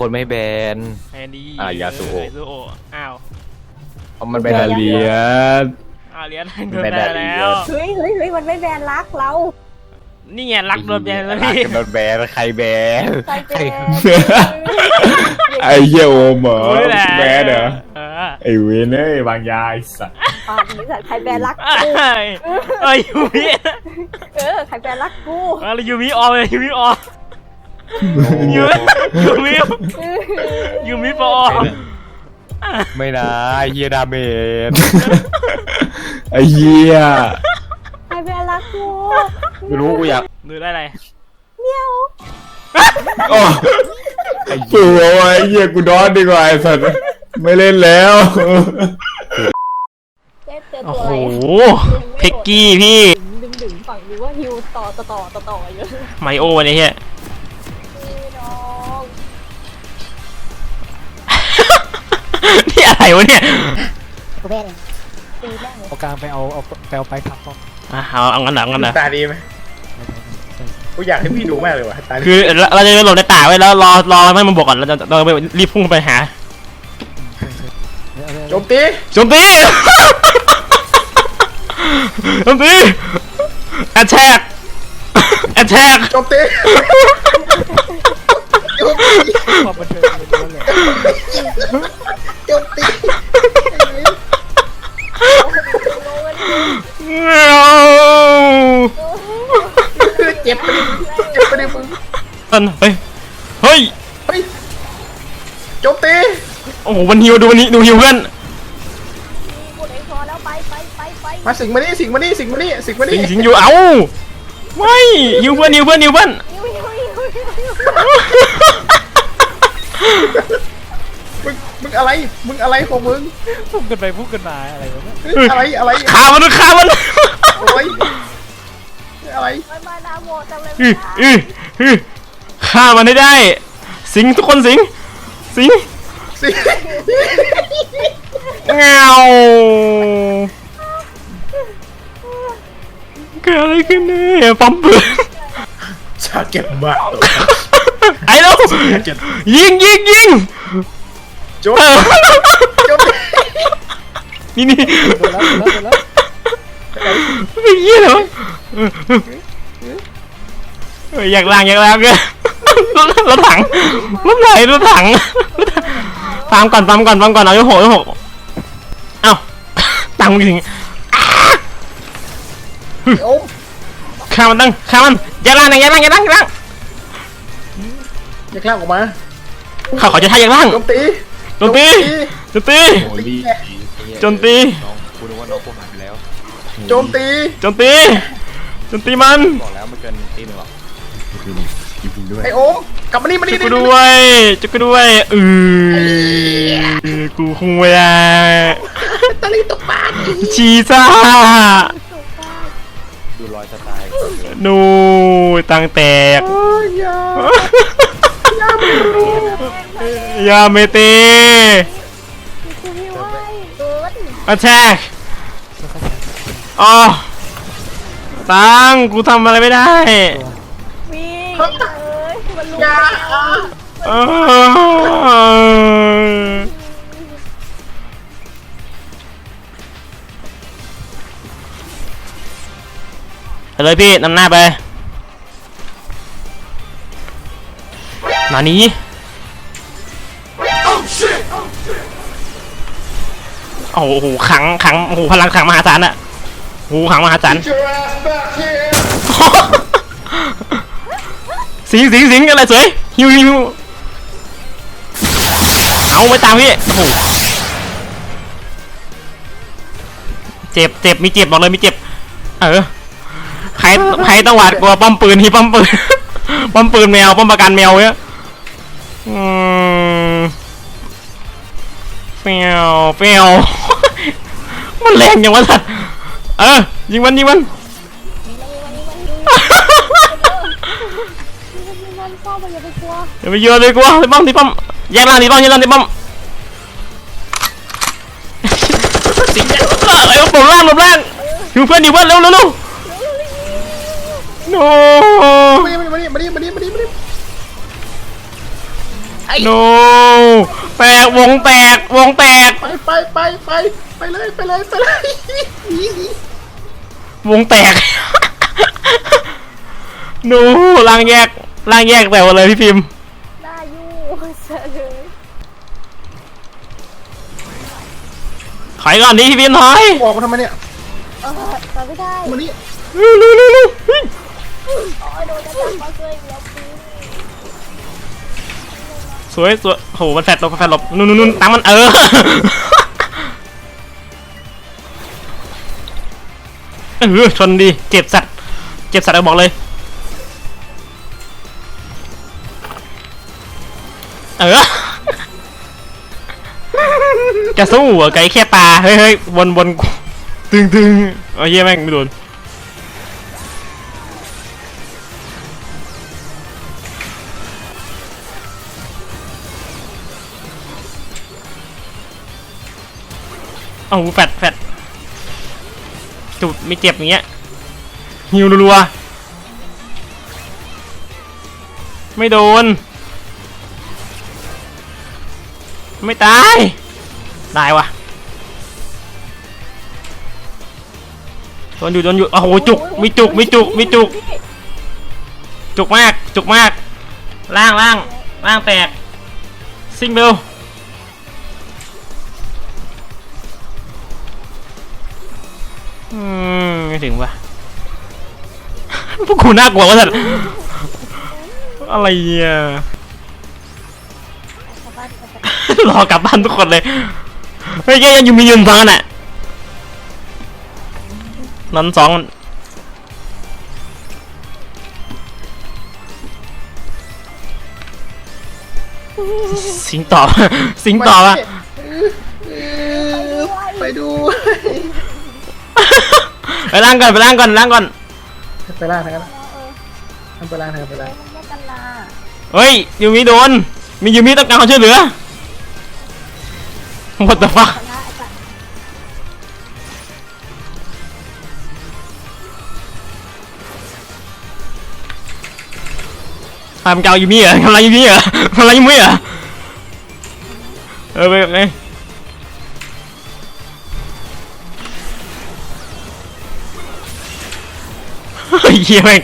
คนไม่แบน แอนดี้อะยาสูโอะยาสูโอะอ้าวเพราะมันเป็นแต่อะไรเหรียญอ้าวเหรียญมันโดนเป็นแบนอะไรแล้ว เฮ้ยเฮ้ยเฮ้ยมันไม่แบนรักเรานี่ไงรักโดนแบนแล้วรักพี่กันโดนแบนใครแบนใครแบนไอ้เหี้ยโอมเหรอโอ้ยแหละแบดเหรอเออไอ้เวนเอ้ยบางยาไอ้สัตว์อ่านี่สัตว์ใครแบนรักเอ้กูยเอ้ยยูมิเออใครแบนรักกูอะไรยูมิออมเลยยูมิออม ยูมิยูมิยูมิปออมไม่นะไอ้เฮียดาเมจไอ้เหี้ยใครแบนรักกูไม่รู้กูอยากดูได้อะไรเมียวโอ้ไอ้กูเอาไอ้เหี้ยกูดอนดีกว่าไอ้สัตว์ไม่เล่นแล้วเจ๊เจอโอ้ตัวโหอะไรเพ็กกี้พี่ดึงดึงฝั่งดูว่าฮิวต่อต่อต่อต่อต่อเยอะไมโอวันนี้เฮีย นี่อะไรวะเนี่ยกูแบนตีแม่งเลยเอากลางไปเอาเอาไปเอาไปขับป้อมอะเอาเอางั้นเหรอเอางั้นเหรอตาดีไหมกูอยากให้พี่ดูมากเลยว่ะตาดีคือเราเราจะไปหลบในป่าไว้แล้วรอรอให้มันบวกก่อนเราจะเราไปรีบพุ่งไปหาโจมตีโจมตีโจมตีแอทแทกแอทแทก โจมตี ความบันเทิงล้วนๆเลยโจมตีเจ็บไปดิเจ็บไปดิมึงต้นเฮ้ยเฮ้ยเฮ้ยจมตีโอ้โหมันฮิวดูวันนี้ดูฮิวเพื่อนกูเองพอแล้วไปไปไปไปมาสิงมานี่สิงมานี่สิงมานี่สิงมาสินี่งสิงอยู่เอ้าไม่ฮิวเพื่อนฮิวเพื่อนฮิวเพื่อน ฮิวฮิวฮิวฮิวฮิว มึงมึงอะไร มึงอะไรของมึงพุ่งกันไปพุ่งกันมาอะไรวะเนี่ยเฮ้ยอะไรอะไรขามันขามันอะไรอะไรไปมาดาโมจังเลยอื้ออื้ออื้อฆ่ามันให้ได้ สิงทุกคนสิง สิงสิงเงาเกิดอะไรขึ้นเนี่ยปั๊มปืนชาเก็บมาก ไอ้เรายิงยิงยิงโจมเออโจมตีนี่นี่หมดแล้วหมดแล้วหมดแล้วไม่เยี่ยเหรอเฮ้ยอยากล้างอยากล้างเกินรถรถถังรถไหนรถถังตามก่อนตามก่อนตามก่อนเอายกหกยกหกเอ้าตังค์มึงถึงโอ้มข้ามันตั้งข้ามันอย่าล่างนะอย่าล่างอย่าล่างอย่าล่าง อย่าคลางออกมาข้าขอจะท่าอย่าล่างโจมตีโจมตีโจมตีโอ้ยโจมตีน้องกูนึกว่าน้องกูหายไปแล้วโจมตีโจมตีโจมตีมันบอกแล้วไม่เกินตีหนึ่งหรอกไอโอมกลับมานี่มาจุนี่กกูด้วยจุกกูด้วยเออกูคงไม่ได้ตะลิงตกปลาชีซ่าดูรอยสไตล์นูตังแตกอ ยาเมเตกูฮิวไว้เกินอาแทกอ๋อตังกูทำอะไรไม่ได้วิ่งเอ้ยมันลุกอย่าเออไปเลยพี่นำหน้าไป นานี้โอ้โหขังขังโอ้โหพลังขังมหาศาลอะโอ้โหขังมหาศาลสิงสิงสิงอะไรสวยฮิวฮิวเอาไม่ตามพี่โอ้โหเจ็บเจ็บมีเจ็บบอกเลยมีเจ็บ เออใครใครต้องหวาดกลัวป้อมปืนที่ป้อมปืนป้อมปืนแมวป้อมประกันแมวเนี่ย อืมเปียวเปียวมันแรงอย่างวะสัตว์เออยิงมันยิงมันอย่าไปย่าไปเยอะเลยกูว่าที่ป้อมที่ป้อมแยกล่างที่ป้อมแยกล่างที่ป้อมสิงแยกอะไรวะผมล่างผมล่างอยู่เพื่อนอยู่เพื่อนเร็วเร็วเร็วโนมานี่มานี่มานี่มานี่มานี่มานี่ โนแตกวงแตกวงแตกไปไปไปไปไปเลยไปเลยไปเลยหนีหนีวงแตกหนูล่างแยกล่างแยกแตกหมดเลยพี่พิมพ์ได้อยู่เสยเลยถอยก่อนดิพี่พิมพ์ถอยออกมาทำไมเนี่ยเออตอนไม่ได้มานี่เร็วเร็วเร็วเร็วเฮ้ยโอ้ยโดนจะจับมาเกยแล้วปี สวยสวยโหมันแฟดลบแฟดลบนู่นนู่นนู่นตั้งมันเออเออชนดีเจ็บสัตว์เจ็บสัตว์เอาบอกเลย เออ จะสู้เหรอไก่แค่ปลา เฮ้ยเฮ้ยวนวนตึงตึงเอาเยี่ยแม่งไม่โดน เอาแฟดแฟดจุดไม่เจ็บอย่างเงี้ยฮิวรัวๆไม่โดน ไม่ตายได้วะโดนอยู่โดนอยู่โอ้โหจุกมีจุกมีจุกมีจุก จุกมาก จุกมาก ล่างล่างล่างแตก ซิงเบล อืมไม่ถึงวะพวกกูน่ากลัววะสัตว์อะไรเนี่ยชาวบ้านเขาจะรอกลับบ้านทุกคนเลยเฮ้ยแกยังอยู่มียืนสองอันอะนั้นสองอันสิงต่อ สิงต่อวะไปดู ไปล้างก่อนไปล้างก่อนล้างก่อน ไปล่างทางนั้นเออทำไปล่างทางไปล่างมันไม่กันลาเฮ้ยยูมิโดน มียูมิต้องการความช่วยเหลือ What the fuck ชนะไอ้สัตว์ทำเกายูมิเหรอทำอะไรยูมิเหรอทำอะไรยูมิเหรอเออไปไป เฮ้ยเหี้ยแม่ง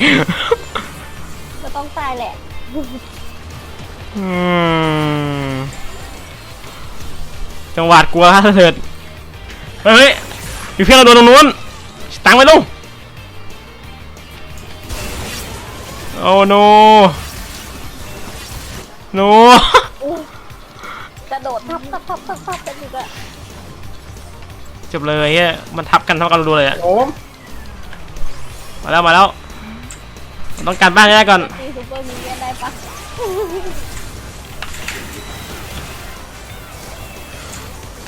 ก็ต้องตายแหละ อืมจังหวัดกลัวฮะเถิดเฮ้ยมีเพื่อนเราโดนตรงนู้นตังไปลูกโอ้ no no กระโดดทับทับทับทับทับกันอยู่ก็จบเลยเฮ้ยมันทับกันทับกันรัวๆเลยอะ โอ้ม มาแล้วมาแล้วต้องการบ้านให้ได้ก่อนตีซูเปอร์มีเลียนได้ปะ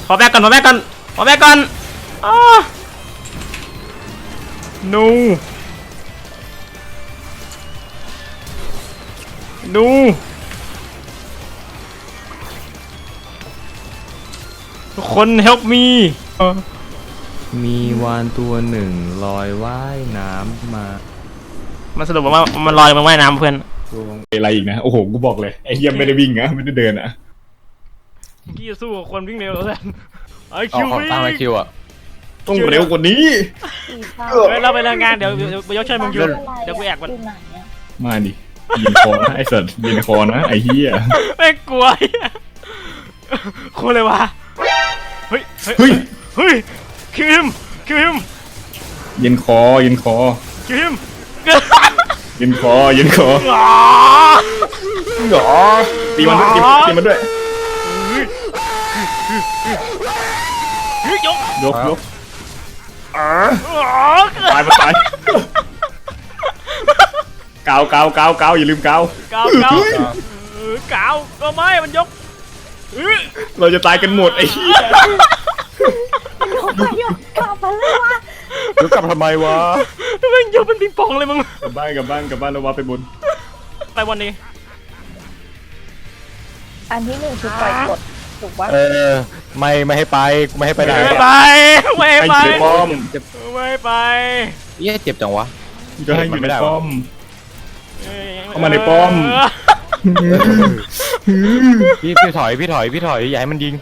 ขอแบกก่อนขอแบกก่อนขอแบกก่อนอ้า no no ทุกคน help me มีวานตัวหนึ่งลอยว่ายน้ำมามันสรุปว่ามันลอยมาว่ายน้ำเพื่อนดวงอะไรอีกนะ โอ้โห กูบอกเลย ไอ้เหี้ยไม่ได้วิ่งนะไม่ได้เดินอะพี่จะสู้กับคนวิ่งเร็วแล้วไอเอาคิวของวิ่งตามไอคิวอะต้องเร็วกว่านี้สีฟ้าเฮ้ยเราไปเรื่องงานเดี๋ยวเดี๋ยวไปยกช่วยมึงอยู่เดี๋ยวกูแอกมันอยู่ไหนอะมาดิยินคอนะไอ้สัตว์ยินคอนะไอ้เหี้ยไม่กลัวไอ้เหี้ยโคตรเลยวะเฮ้ยเฮ้ยเฮ้ย คิมคิมยินคอยินคอคิมยินคอยินคออ๋อหรอตีมันด้วยตีมันตีมันด้วยเฮ้ยยกยกยกอ๋อตายมาตายกาวกาวกาวกาวอย่าลืมกาวเกาเกาเออเกาก็ไม่มันยกเออเราจะตายกันหมดไอ้เหี้ย ไปยกกลับมาเลยวะเดี๋ยวกลับทำไมวะแม่งยกเป็นปิงปองเลยมึงกลับบ้านกลับบ้านกลับบ้านแล้วว่าไปบนไปวันนี้ อันที่หนึ่งคือปล่อยกดถูกปะเออ ไม่ไม่ให้ไปกูไม่ให้ไปไหนไม่ไปไม่ไอ้ไปเจ็บป้อมไม่ไปเย้เจ็บจังวะจะให้อยู่ในป้อมเอ้ยเข้ามาในป้อมพี่พี่ถอยพี่ถอยพี่ถอยอย่าให้มันยิง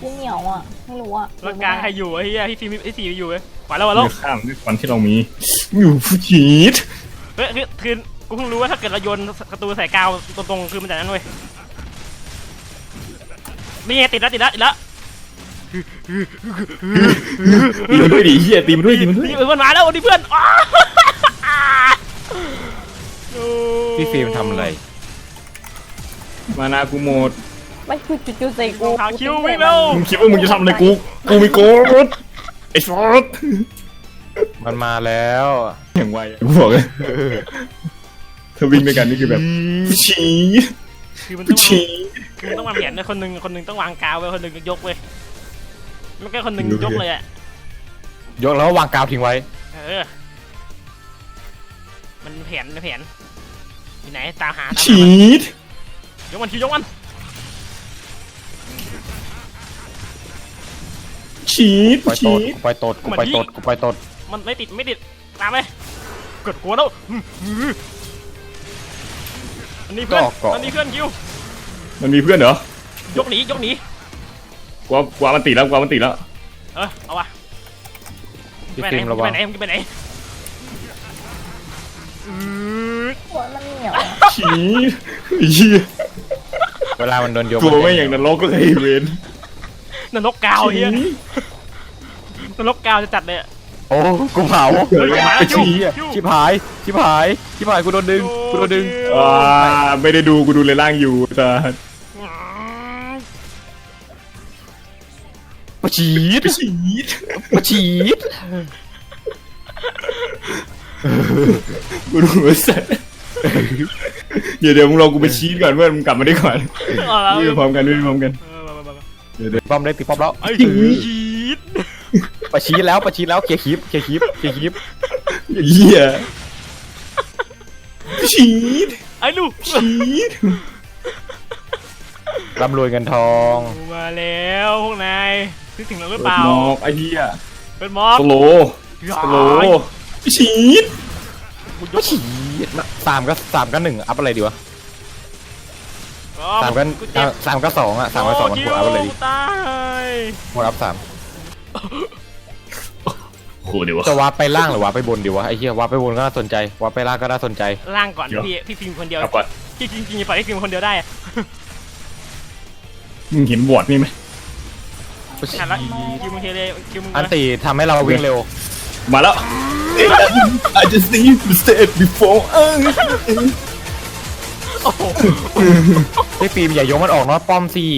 กูเหนียวอะ ไม่รู้อะแล้วกลางใครอยู่ไอ้เหี้ยพี่ฟิล์มไอ้สีอยู่เว้ยไหวแล้วไหวแล้วเลือกข้ามด้วยฟันที่เรามีอยู่ผู้ชีดเฮ้ยคือคือกูเพิ่งรู้ว่าถ้าเกิดเราโยนประตูใส่กาวตรงๆคือมันจะนั้นเว้ยนี่ไงติดแล้วติดแล้วติดแล้วตีมันด้วยดิเฮียตีมันด้วยตีมันด้วยนี่เพื่อนมาแล้วนี่เพื่อนอ้าโอ้พี่ฟิล์มทำอะไร มานากูหมด ไม่คือจุดๆใส่กูขาวคิววิ่งเร็วมึงคิดว่ามึงจะทำอะไรกู กูมีโกดไอ้ซอสมันมาแล้วอย่างไวอะกูบอกเลยถ้าวิ่งด้วยกันนี่คือแบบผู้ชีดคือมันต้ผู้องชีดคือมันต้องวางแผนนะคนหนึ่งคนหนึ่งต้องวางกาวไว้คนหนึ่งยกเว้ยมันก็คนหนึ่งยกเลยอะยกแล้ววางกาวทิ้งไว้ เออ มันแผนแผนอยู่ไหนตามหาตามหาชีมันดยกมันคิวยกมัน ชีดไปตชีดดกูไปตดกูไปตดกูไปตดมันไม่ติดไม่ติดตามเลยกดกลัวแล้วอืมอืมอันนี้เพื่อนอันนี้เพื่อนคิวมันมีเพื่อนเหรอยกหนียกหนีกว่ากว่ามันติดแล้วกว่ามันติดแล้วเออเอาวะพี่ไปไหนฟิล์มมึระงวัไปงไหนมึงไปไหนอือหัวมันเหนียวอะชีดเฮียเวลามันโดนโยกตัวไม่อย่างนรกเลยเวน นรกกาวเฮียนรกกาวจะจัดเลยอะโอ้กูเผาเฮ้ยมาแล้วไอ้ชี้ยคิวชิบหายชิบหายชิบหายกูโดนดึงกูโดนดึงอ่าไม่ได้ดูกูดูเลยล่างอยู่แต่อืมปะชีดชีดปะชีดกูดูเหมือนสัตว์เดี๋ยวเดี๋ยวมึงรอกูไปชีดก่อนเพื่อนมึงกลับมาได้ก่อนเอาละวิ่งพร้อมกันวิ่งพร้อมกัน เออมามามามาเดี๋ยวเดี๋ยวป้อมได้ตีป้อมแล้วไอ้ชีดปะชีดแล้วปะชีดแล้วเคลียร์คลิปเคลียร์คลิปเคลียร์คลิปเหี้ยชีดไอ้ลูกชีดร่ำรวยเงินทองมาแล้วพวกนายนึกถึงเราหรือเปิเปดล่าหมอกไอ้เหี้ยเป็นมอกสโลสโลชีดกูยปะกชีดสามก็สามก็หนึ่งอัพอะไรดีวะ สามก็กูเจ็บสามก็สองอะสามก็สองมันควรอัพอะไรดีกูตายควรอัพสามโหเดี๋ยววะจะวาร์ปไปล่างหรือวาร์ปไปบนดีวะไอ้เหี้ยวาร์ปไปบนก็น่าสนใจวาร์ปไปล่างก็น่าสนใจล่างก่อนเดี๋ยวพี่พี่ฟิล์มคนเดียวกลับก่อนพี่จริงๆปล่อยให้ฟิล์มคนเดียวได้อะมึงเห็นบอร์ดนี่ไหมหันละคิวมึงเทเลยคิวมึงอันตีทำให้เราวิ่งเร็ว มาแล้ว I just need to say it before เออ โอ้โหพี่ฟิล์มอย่ายกมันออกเนาะป้อมสี่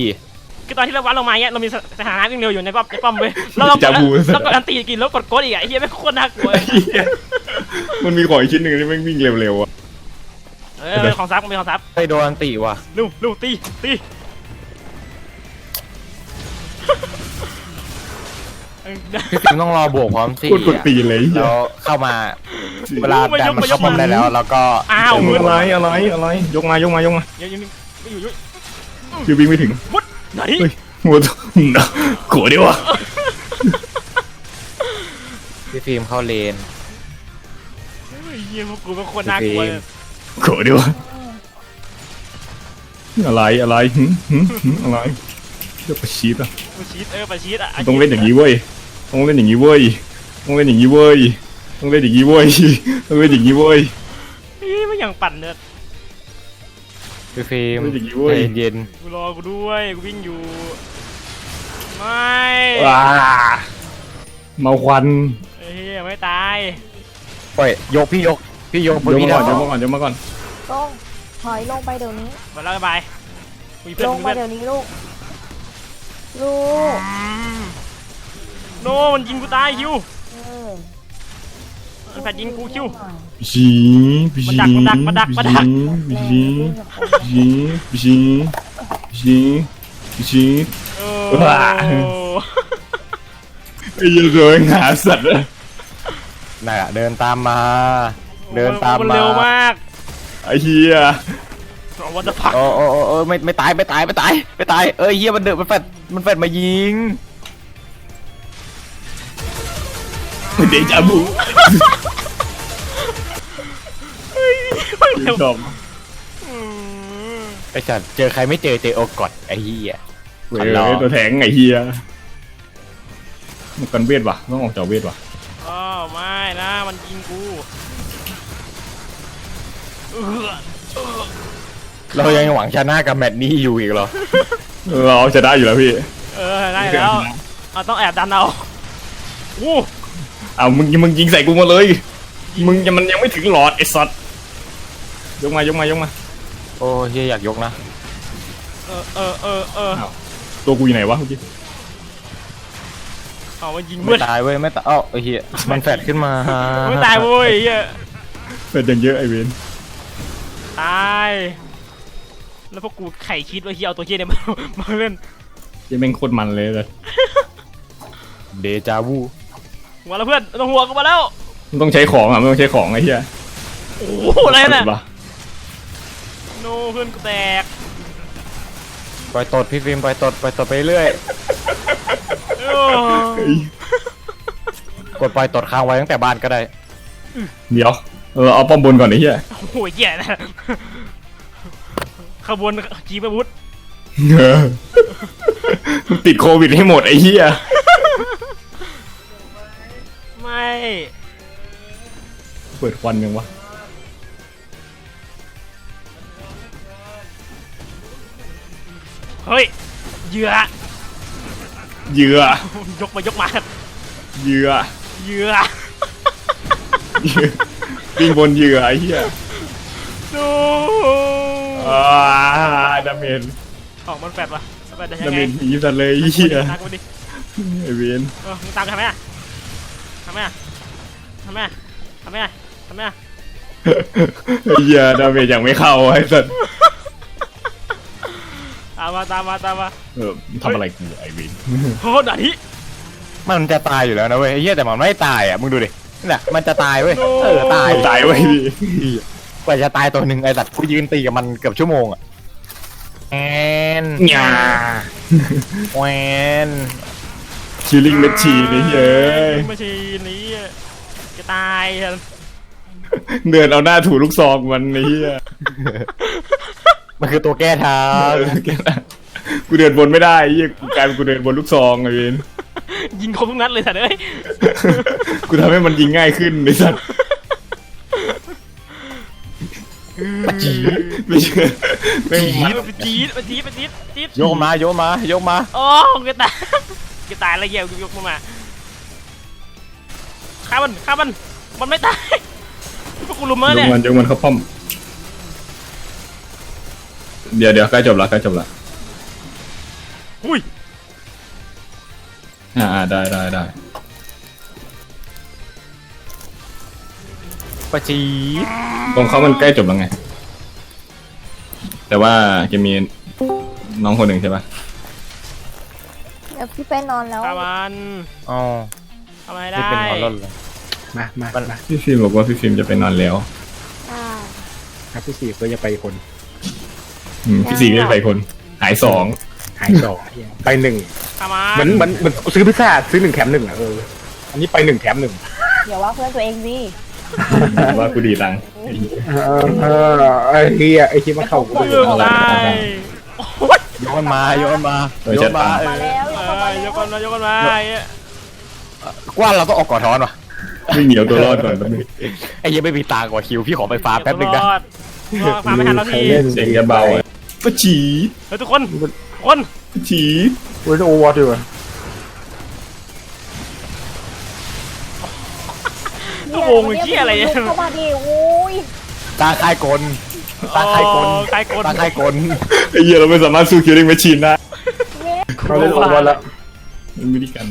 คือตอนที่เราวัดลงมาเนี่ยเรามีสถานะวิ่งเร็วอยู่ในป้อมในป้อมเว้ยแล้วเราจะบู แล้วกดอันตีกินแล้วกดโกดอีกอะไอ้เหี้ยไม่งโคตรน่ากลัวเหี้ยมันมีของอีกชิ้นหนึ่งที่แม่งวิ่งเร็วๆอะเออเป็นของซับเป็นของซับไปโดนอันตีว่ะ ลูกลูกตีตี พี่ฟิล์มต้องรอบวกพร้อมสี่กดกดตีเลยเหี้ยแล้วเข้ามาเวลาดันมันเข้าป้อมได้แล้ว แล้วก็อ้าวมึงอะไรอะไรอะไรยกมายกมายกมายังยังไม่อยู่อยู่คือวิ่งไม่ถึงมุดไหนเฮ้ยหัวโกรธดิวะพี่ฟิล์มเข้าเลน เฮ้ยเหี้ยพวกกูเป็นคนน่ากลัวเลยโกรธดิวะอะไรอะไรหึหึหึอะไรเรียกประชีดอะประชีดเออประชีดอะต้องเล่นอย่างนี้เว้ยต้องเล่นอย่างนี้เว้ยต้องเล่นอย่างนี้เว้ยต้องเล่นอย่างนี้เว้ยต้องเล่นอย่างนี้เว้ยเฮ้ยมันอย่างปั่นเนี่ยพี่ฟิล์มไม่อย่างนี้เว้ยใจเย็นกูรอกูด้วยกูวิ่งอยู่ไม่ว้าเมาควันเฮ้ยไม่ตายปล่อยยกพี่ยกพี่ยกบนยกพี่มาดาก่อนยกมาก่อนยกมาก่อนลงถอยลงไปเดี๋ยวนี้หมดแล้วบายมีเพื่อนลงมีมาเพื่อนเดี๋ยวนี้ลูก ลูกโนมันยิงกูตายคิวเออมันแผดยิงกูคิวปีชีปีชีมาดักมาดักมาดักปีชีปีชีปีชีปีชีปีชีเอว้าอไอ้เหี้ยเลยหาสัตว์เลยน่ะเดินตามมา เดินตามมันมา เร็วมากไอ้เหี้ย วันจะพักโอ้โอ้โอ้โอ้ไม่ไม่ตายไม่ตายไม่ตายไม่ตายเอ้ยเฮียมันเดือดมันแฟดมันแฟดมายิงเดจาบูเร็วชอบอืมไอ้สัตว์เจอใครไม่เจอเจอโอกอดไอ้เหี้ยเว้ขันล้อยตัวแทงไอ้เฮียมันกันเวทวะต้องออกจากเวทวะอ๋อไม่นะมันยิงกูเออเรายังหวังชนะกับแมตช์นี้อยู่อีกเหรอ เราเอาจะได้อยู่แล้วพี่ เออได้แล้วเอาต้องแอบดันเอาอู้เอามึงมึงยิงใส่กูมาเลย มึงยังมันยังไม่ถึงหลอดไอ้สัตว์ยกมายกมายกมา โอ้เฮียอยากยกนะ เออเออเออเออตัวกูอยู่ไหนวะเมื่อกี้เอามันยิงไม่มืดตายเว้ย ไม่ตายเอ้าไอ้เหี้ยมันแฟดขึ้นมาไม่ตายเว้ยเหี้ยเป็นยังเยอะไอ้เวนตาย แล้วพวกกูไข่คิดว่าเฮียเอาตัวเฮียเนี่ยมามาเล่นยังแม่งโคตรมันเลยเลยเดจาวูมาแล้วเพื่อนไม่ต้องห่วงกูมาแล้ว มันต้องใช้ของอะไม่ต้องใช้ของไอ้เหี้ยโอ้โหอะไรน่ะปะโนเพื่อนกูแตกปล่อยตดพี่ฟิล์มปล่อยตดปล่อยตดไปเรื่อย โอ้เฮ้ยกดปล่อยตดค้างไว้ตั้งแต่บ้านก็ได้ เดี๋ยวเราเอาป้อมบนก่อนไอ้เหี้ยโหเหี้ยนะ ขบวนจีบอาวุธเออมึงติดโควิดให้หมดไอ้เหี้ยไม่เปิดควันยังวะเฮ้ยเหยื่อเหยื่อยกมายกมาเหยื่อเหยื่อวิ่งบนเหยื่อไอ้เหี้ยดู อ่าดาเมจออกมันแฟดวะมันแฟดได้ยัดางไงเมจผีสัตว์เลยไอ้เหี้ยตามกูมาดิไอ้เวนเออมึงตามกันทำไมอะทำไมอะทำไมอะทำไมอะทำไมอะไอ้เหี้ยดาเมจยังไม่เข้าไอ้สัตว์ตามมาตามมาตามมาเออทำอะไรกูไอ้เวนโอ้ด่าที่มันจะตายอยู่แล้วนะเว้ยไอ้เหี้ยแต่มันไม่ตายอะมึงดูดิน่ะมันจะตายเว้ยเออตายตายไว้พี่ก ว่าจะตายตัวหนึ่งไอ้สัตว์กูยืนตีกับมันเกือบชั่วโมงอะแอนหยาแวนคิลลิ่งแมชชีนนี่เฮ้ยไม่ใช่นี้จะตายอะเดินเอาหน้าถูลูกซองมันไอ้เหี้ยมันคือตัวแก้ทางกูเดินบนไม่ได้ไอ้เหี้ยกูกลายเป็นกูเดินบนลูกซองไอ้เวนยิงครบทุกนัดเลยสัตว์เอ้ยกูทำให้มันยิงง่ายขึ้นไอ้สัตว์ ไม่ใช่ไม่งมันไปจี๊ดไปจี๊ดไปจี๊ดจี๊ดโยกมาโยกมาโยกมาโอ้กูตายกูตายแล้วเหี้ยกูยกมันมาฆ่ามันฆ่ามันมันไม่ตายพวกกูลุมมายกเนี่ยมันยกมันเข้าป้อม เดี๋ยวเดี๋ยวใกล้จบละใกล้จบละอุ้ยอ่าอ่าได้ได้ได้ ปะจีดตรงเขามันใกล้จบแล้วไง แต่ว่าจะมีน้องคนหนึ่งใช่ปะเดี๋ยวพี่ไปนอนแล้วฆ่ามันอ๋อทำไมที่ได้เป็นฮอลลอนเลยมามามันมาพี่ฟิล์มบอกว่าพี่ฟิล์มจะไปนอนแล้วอ่าครับพี่สี่ก็จะไปคน อืมพี่สี่ก็จะไปคน หายสองหายสองไปหนึ่งฆ่ามัเหมือนนเหมือนเหมือนซื้อพิซซ่าซื้อหนึ่งแถมหนึ่งอะเอออันนี้ไปหนึ่งแถมหนึ่ง เดี๋ยวว่าเพื่อนตัวเองสิ ว่ากูดีตังค์เออเออไอ้เฮียไอ้ที่มันเข้ากูเพื่อนตายโอ้ยโยกมันมาโยกมันมาเออโยจะกมาตามเอมาอแล้วเอเข้ามาอแล้ยวกมันมายกมันมาไอ้เหี้ยกว่าเราต้องออกก่อนทอนว่ะวิ่งเหนียวตัวรอดก่อนแป๊บนึงไอ้เหี้ยังไม่มีตางกว่าคิวพี่ขอไปฟาร์มแป๊บนึงนะรอดรอดฟ้าไม่ทันแล้วพี่เสียงจะเบาอะปะฉีเฮ้ยทุกคนคนปะฉีเว้ยโอวอร์ดด้วยโอ้ โหมึงเหี้ยอะไรเนี่ย เข้ามาดิโอ้ยตาคายกลตาคายกลโอ้ใครกลตาคายกลไอ้เหี้ยเราไม่สามารถสู้คิลลิ่งแมชชีนได้เมฆเขาเล่นโอวอร์ดแล้วมันไม่ได้กัน